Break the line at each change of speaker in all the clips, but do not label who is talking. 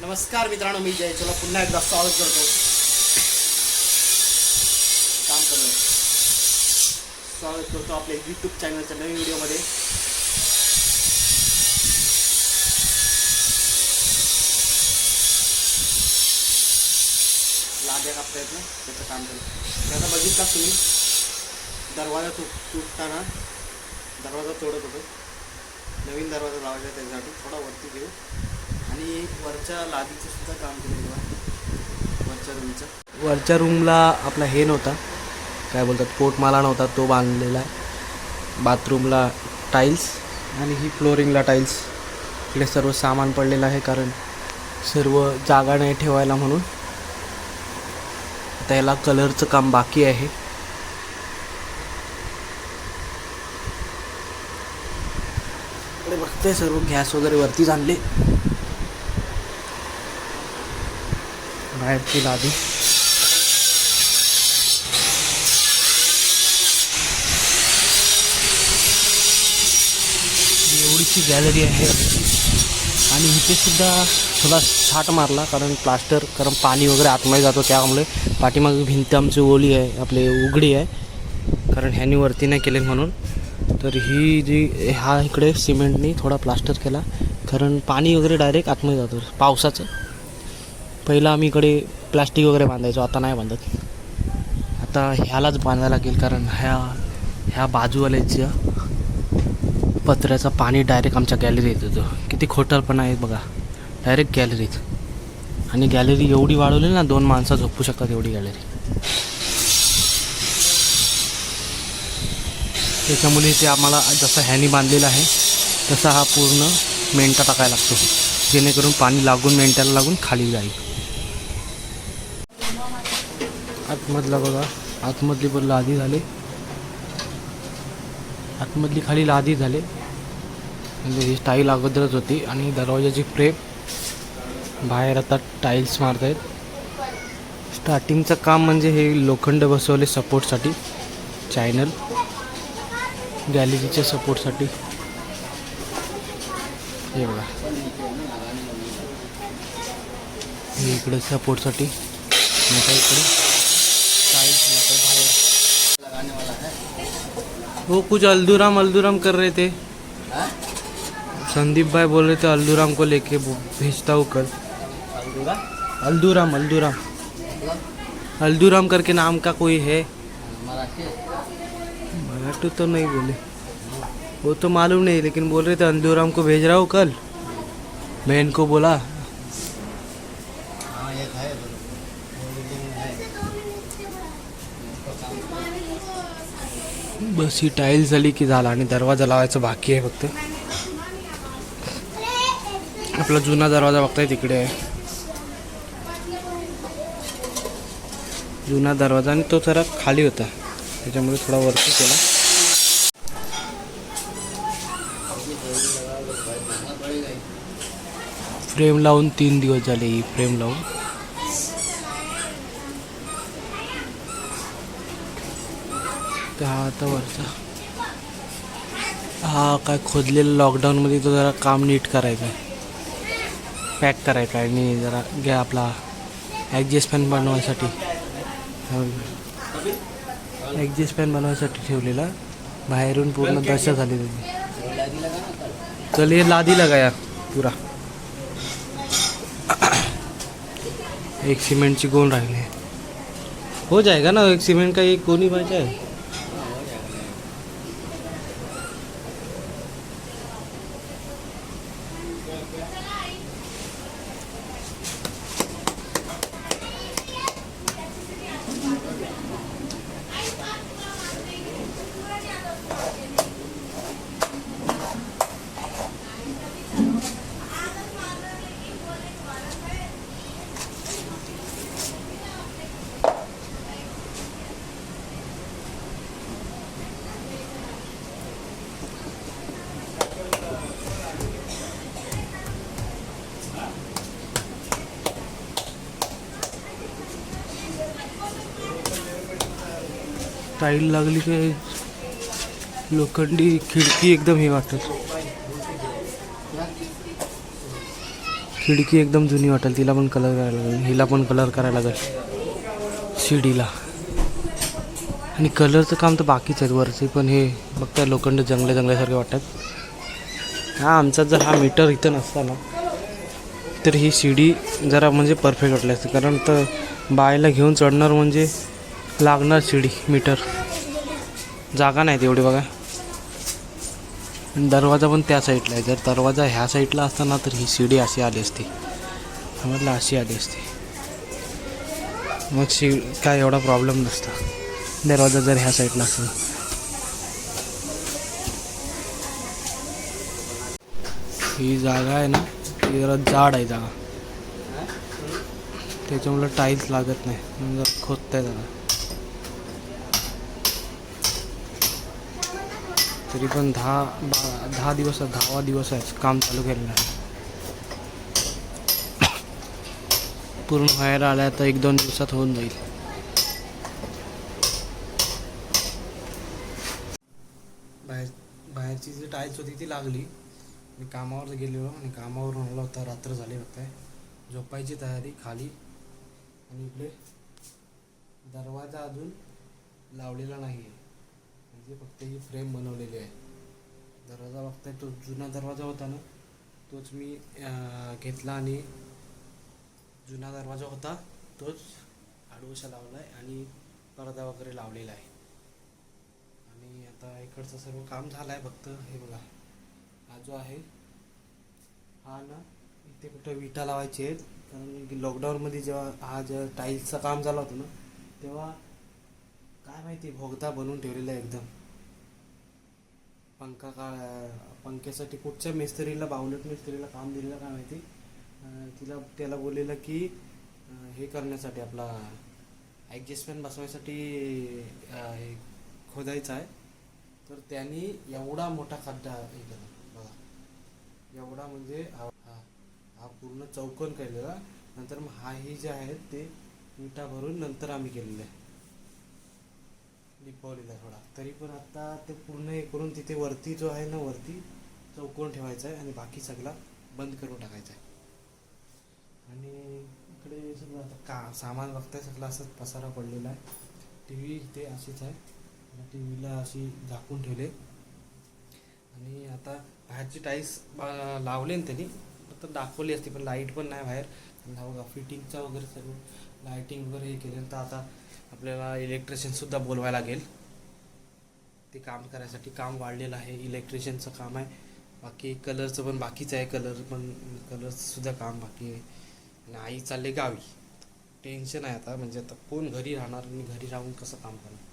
नमस्कार मित्रांनो मी जय तुला पुन्हा एकदा स्वागत करतो. काम करतो. स्वागत करतो आपल्या यूट्यूब चॅनलच्या नवीन व्हिडिओमध्ये. लाद्या कापता येत ना त्याचं काम करतो आता बघितला तुम्ही? दरवाजा तुट तुटताना दरवाजा तोडत होतो. नवीन दरवाजा लावायचा त्याच्यासाठी थोडा वरती घेऊ. आणि वरच्या लादीचं सुद्धा काम केलं वरच्या रूमचं. वरच्या रूमला आपला हे नव्हता. काय बोलतात पोटमाला नव्हता तो बांधलेला आहे. बाथरूमला टाईल्स आणि ही फ्लोरिंगला टाईल्स इकडे सर्व सामान पडलेलं आहे कारण सर्व जागा नाही ठेवायला म्हणून. आता याला कलरचं काम बाकी आहे. ते सर्व गॅस वगैरे वरतीच आणले. बाहेरची लादी. एवढीची गॅलरी आहे. आणि इथे सुद्धा थोडा छाट मारला कारण प्लास्टर कारण पाणी वगैरे आतमध्ये जातो त्यामुळे पाठीमागे भिंत आमची ओली आहे आपली उघडी आहे. कारण ह्यानी वरती नाही केले म्हणून. तर ही जी हा इकडे सिमेंटनी थोडा प्लास्टर केला. कारण पाणी वगैरे डायरेक्ट आतमध्ये जातं. पावसाचं. पहिलं आम्ही इकडे प्लास्टिक वगैरे बांधायचो. आता नाही बांधत. आता ह्यालाच बांधायला लागेल कारण ह्या ह्या बाजूवाल्याच्या पत्र्याचं पाणी डायरेक्ट आमच्या गॅलरीत येतो. किती खोटरपणा आहे बघा. डायरेक्ट गॅलरीत. आणि गॅलरी एवढी वाढवली ना दोन माणसं झोपू शकतात एवढी गॅलरी. त्याच्यामुळे ते आम्हाला जसं ह्यानी बांधलेलं आहे तसा हा पूर्ण मेंटा टाकायला लागतो. जेणेकरून पाणी लागून मेंट्याला लागून खाली जाईल. आतमधला बघा आतमधली पण लादी झाले. आतमधली खाली लादी झाले. म्हणजे ही स्टाईल अगोदरच होती आणि दरवाजाची फ्रेम बाहेर आता टाईल्स मारत आहेत स्टार्टिंगचं काम म्हणजे हे लोखंड बसवले सपोर्टसाठी. चॅनल. गॅलरीच्या सपोर्टसाठी. हे बघा. हे इकडे सपोर्टसाठी. आता इकडे. टाइल्स बाहेर. वो कुछ अल्दूराम अल्दूराम कर रहे थे. संदीप भाई बोल रहे थे अल्दूराम को लेके भेजता हूँ कल. अल्दूराम? अल्दूराम अल्दूराम. करके नाम का कोई है। मराठी तो नहीं बोले। वो तो मालूम नहीं लेकिन बोल रहे थे अल्दूराम को भेज रहा हूँ कल। बहन को बोला। बस ही टाईल्स झाली की झाला आणि दरवाजा लावायचा बाकी आहे फक्त. आपला जुना दरवाजा बघताय तिकडे आहे. जुना दरवाजा आणि तो जरा खाली होता. त्याच्यामुळे थोडा वरती केला. फ्रेम लावून तीन दिवस झाले ही फ्रेम लावून. तर हा आता वरचा. हा काय खोदलेलं लॉकडाऊनमध्ये तो जरा काम नीट करायचं आहे. पॅक करायचं आहे आणि जरा घ्या आपला ॲडजस्ट फॅन बनवायसाठी. ॲडजस्ट फॅन बनवायसाठी ठेवलेला. बाहेरून पूर्ण दशा झाली त्याची. चल ये लादी लगाया पुरा. एक सिमेंटची गोण राहिली हो जाएगा ना एक सिमेंट का एक गोनी पाहिजे टाईल लागली काय लोखंडी खिडकी एकदम हे वाटत खिडकी एकदम जुनी वाटेल. तिला पण कलर करायला लागेल. हिला पण कलर करायला लागेल. शिडीला. आणि कलरचं काम तर बाकीच आहेत. वरचे पण हे बघताय लोखंड जंगले जंगल्यासारखे वाटतात. हा आमचा जर हा मीटर इथं नसता ना तर ही शिडी जरा म्हणजे परफेक्ट वाटली असते. कारण तर बायला घेऊन चढणार म्हणजे लागणार शिडी मीटर. जागा नाही तेवढी बघा. दरवाजा पण त्या साईडला आहे. जर दरवाजा ह्या साईडला असताना तर ही शिडी अशी आली असती. समजलं? अशी आली असती. मग शि काय एवढा प्रॉब्लेम नसता. दरवाजा जर ह्या साईडला असेल. ही जागा आहे ना ती जरा जाड आहे जागा. त्याच्यामुळं टाईल्स लागत नाही. म्हणून जरा खोदताय जरा. तरी पण दहा बा दहा दिवस दहावा दिवस आहे काम चालू केलेलं आहे. पूर्ण व्हायला आल्या तर एक दोन दिवसात होऊन जाईल. बाहेर बाहेरची जी टाईल्स होती ती लागली. मी कामावर गेलेलो आणि कामावरून आलो होता रात्र झाली होते. झोपायची तयारी खाली. आणि इकडे दरवाजा अजून लावलेला नाही आहे म्हणजे फक्त ही फ्रेम बनवलेली आहे. दरवाजा बघताय तो जुना दरवाजा होता ना तोच मी घेतला आणि जुना दरवाजा होता तोच आडवशा लावला आहे आणि पडदा वगैरे लावलेला आहे. आणि आता इकडचं सर्व काम झालं आहे फक्त हे बघा. हा जो आहे हा ना इथे कुठं विटा लावायची आहेत. कारण की लॉकडाऊनमध्ये जेव्हा हा जेव्हा टाईल्सचं काम झालं होतं ना तेव्हा काय माहिती भोगदा बनवून ठेवलेला आहे एकदम. पंखा का पंख्यासाठी कुठच्या मिस्त्रीला बावलट मिस्त्रीला काम दिलेलं काय माहिती? तिला त्याला बोललेलं की हे करण्यासाठी आपला ॲडजस्टमेंट बसवायसाठी खोदायचा हे आहे. तर त्यांनी एवढा मोठा खड्डा हे केला. बघा. एवढा म्हणजे हा हा- हा पूर्ण चौकोन केलेला. नंतर मग हा जे आहेत ते विटा भरून नंतर आम्ही केलेलं आहे. लिपवलेला आहे थोडा तरी पण आता ते पूर्ण हे करून तिथे वरती जो आहे ना वरती चौकोन ठेवायचा आहे आणि बाकी सगळा बंद करून टाकायचा आहे. आणि इकडे सगळं आता का सामान बघताय सगळं असंच पसारा पडलेला आहे. टी व्ही इथे अशीच आहे टी व्हीला अशी झाकून ठेवले. आणि आता बाहेरची टाईल्स लावले ना त्यांनी तर दाखवली असती पण लाइट पण नाही बाहेर. फिटिंगचा वगैरे सर्व लाईटिंग वगैरे हे केलं तर आता आपल्याला इलेक्ट्रिशियनसुद्धा बोलवायला लागेल. ते काम करायसाठी काम वाढलेलं आहे. इलेक्ट्रिशियनचं काम आहे. बाकी कलरचं पण बाकीचं आहे. कलर पण कलरसुद्धा काम बाकी आहे. आणि आई चालले गावी. टेन्शन आहे आता. म्हणजे आता कोण घरी राहणार आणि घरी राहून कसं काम करणार?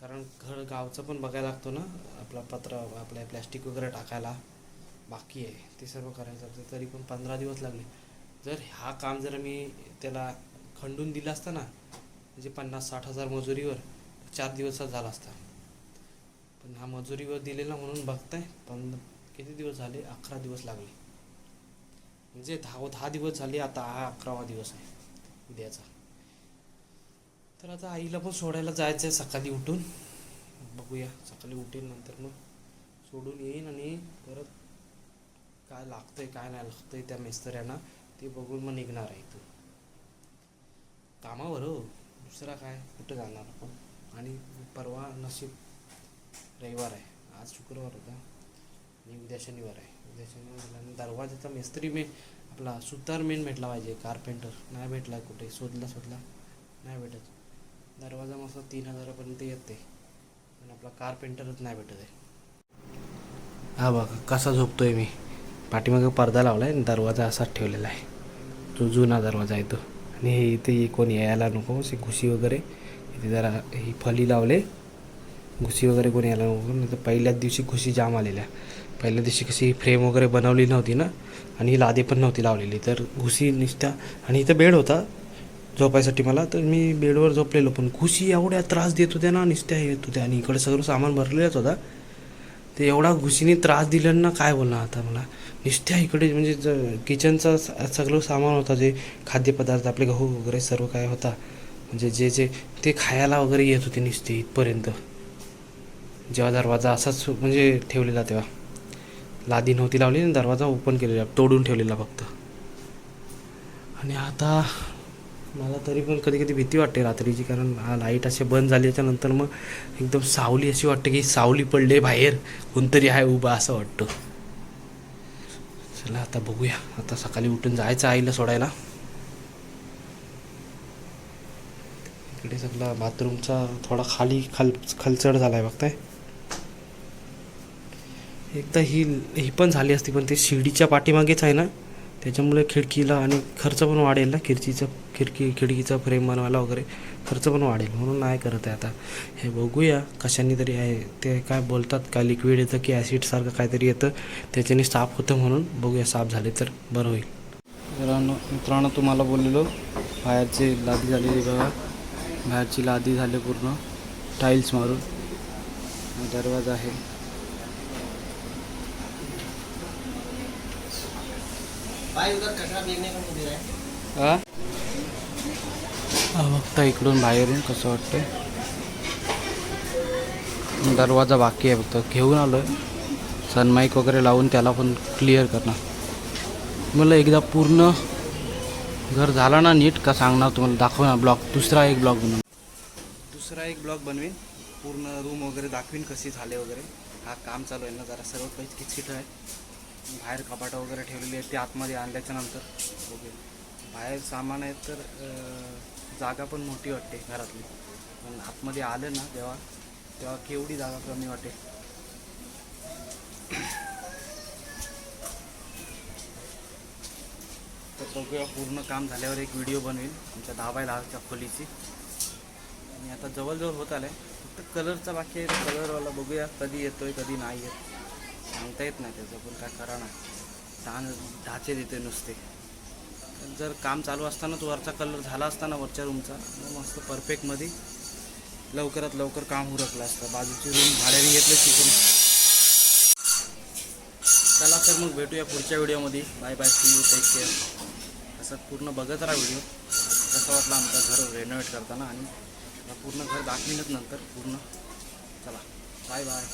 कारण घर गावचं पण बघायला लागतो ना आपला पत्र आपल्या प्लॅस्टिक वगैरे टाकायला. बाकी आहे. ते सर्व करायचं तरी पण पंधरा दिवस लागले. जर हा काम जर मी त्याला खंडून दिला असता ना म्हणजे पन्नास साठ हजार मजुरीवर चार दिवसात झाला असता. पण हा मजुरीवर दिलेला म्हणून बघताय पण किती दिवस झाले? अकरा दिवस लागले. म्हणजे दहा दहा दिवस झाले आता हा अकरावा दिवस आहे उद्याचा. तर आता आईला पण सोडायला जायचं आहे सकाळी उठून. बघूया सकाळी उठेल नंतर मग. सोडून येईन आणि परत काय लागतंय काय नाही लागतंय त्या मिस्त्र्यांना ते बघून मग निघणार आहे तू कामावर हो. दुसरा काय? कुठं जाणार आपण? आणि परवा नशीब रविवार आहे. आज शुक्रवार होता. आणि उद्या शनिवार आहे. उद्या शनिवार आणि दरवाजाचा मिस्त्री मे आपला सुतार मेन भेटला पाहिजे कार्पेंटर. नाही भेटला कुठे? शोधला शोधला. नाही भेटत. दरवाजा मस्त तीन हजारापर्यंत येते. पण आपला कार्पेंटरच नाही भेटत आहे. हा बघा कसा झोपतोय मी. पाठीमागे पडदा लावला आहे आणि दरवाजा असाच ठेवलेला आहे. तो जुना दरवाजा आहे तो. आणि हे इथे कोण यायला नको असे घुशी वगैरे. इथे जरा ही फली लावले. घुशी वगैरे कोणी यायला नको. नाही तर पहिल्याच दिवशी घुशी जाम आलेल्या. पहिल्या दिवशी कशी फ्रेम वगैरे बनवली नव्हती ना आणि ही लादी पण नव्हती लावलेली. तर घुशी निष्ठा आणि इथं बेड होता झोपायसाठी मला. तर मी बेडवर झोपलेलो पण घुशी एवढ्या त्रास देत होत्या ना निस्त्या येत होत्या. आणि इकडे सगळं सामान भरलेलंच होता. ते एवढा घुशीने त्रास दिल्यानं काय बोलणार आता मला? नुसत्या इकडे म्हणजे किचनचा किचनचं सगळं सामान होता जे खाद्यपदार्थ आपले गहू वगैरे सर्व काय होता. म्हणजे जे जे ते खायला वगैरे येत होते नुसते इथपर्यंत. जेव्हा दरवाजा असाच म्हणजे ठेवलेला तेव्हा. लादी नव्हती लावली आणि दरवाजा ओपन केलेला तोडून ठेवलेला फक्त. आणि आता मला तरी पण कधी कधी भीती वाटते रात्रीची कारण लाइट असे बंद झाली त्याच्यानंतर मग एकदम सावली अशी वाटते की सावली पडले बाहेर कोणतरी आहे उभा असं वाटतं. चला आता बघूया. आता सकाळी उठून जायचं आईला सोडायला. इकडे सगळा बाथरूमचा थोडा खाली खाल खलचड झाला आहे बघताय. एकदा ही ही पण झाली असती पण ते शिडीच्या पाठीमागेच आहे ना? त्याच्यामुळे खिडकीला आणि खर्च पण वाढेल ना? खिडकीचं खिडकी खिडकीचा फ्रेम बनवायला वगैरे खर्च पण वाढेल. म्हणून नाही करत आहे आता. हे बघूया कशाने तरी आहे. ते काय बोलतात काय लिक्विड येतं की ॲसिडसारखं काहीतरी येतं. त्याच्याने साफ होतं म्हणून बघूया साफ झाले तर बरं होईल. मित्रांनो मित्रांनो तुम्हाला बोललेलो बाहेरची लादी झालेली बघा. बाहेरची लादी झाली पूर्ण. टाईल्स मारून. दरवाजा आहे
भाई उधर कचरा फेंकने को नहीं दे रहा है
हा हा, बघता इकडून बाहेरून कसं वाटतंय. दरवाजा बाकी आहे फक्त. घेऊन आलो आहे सनमाईक वगैरे लावून त्याला पण क्लिअर करणार. मला एकदा पूर्ण घर झाला ना नीट का सांगणार तुम्हाला. दाखवणार ब्लॉग. दुसरा एक ब्लॉग बनवून. दुसरा एक ब्लॉग बनवीन. पूर्ण रूम वगैरे दाखवीन कशी झाले वगैरे. हा काम चालू आहे ना जरा. सर्व काही किचकिट आहे. बाहेर कपाटं वगैरे ठेवलेली आहेत ते आतमध्ये आणल्याच्या नंतर ओके बाहेर सामान आहेत तर जागा पण मोठी वाटते घरातली. पण आतमध्ये आलं ना तेव्हा तेव्हा केवढी जागा कमी वाटेल. तर बघूया पूर्ण काम झाल्यावर एक व्हिडिओ बनवेल आमच्या दहा बाय दहाच्या खोलीची. आणि आता जवळजवळ होत आलं आहे फक्त कलरचा बाकी आहे कलरवाला बघूया कधी येतोय कधी नाही येत. सांगता येत नाही त्याचं पण काय करा ना. छान ढाचे देते नुसते. पण जर काम चालू असताना तो वरचा कलर झाला असताना वरच्या रूमचा मग मस्त परफेक्टमध्ये लवकरात लवकर काम उरकलं असतं. बाजूची रूम भाड्याने घेतले तिकडून चला तर मग भेटूया पुढच्या व्हिडिओमध्ये bye bye see you take care असं पूर्ण बघत राहा व्हिडिओ कसं वाटलं आमचं घर रेनोव्हेट करताना आणि पूर्ण घर दाखवीनच नंतर पूर्ण. चला बाय बाय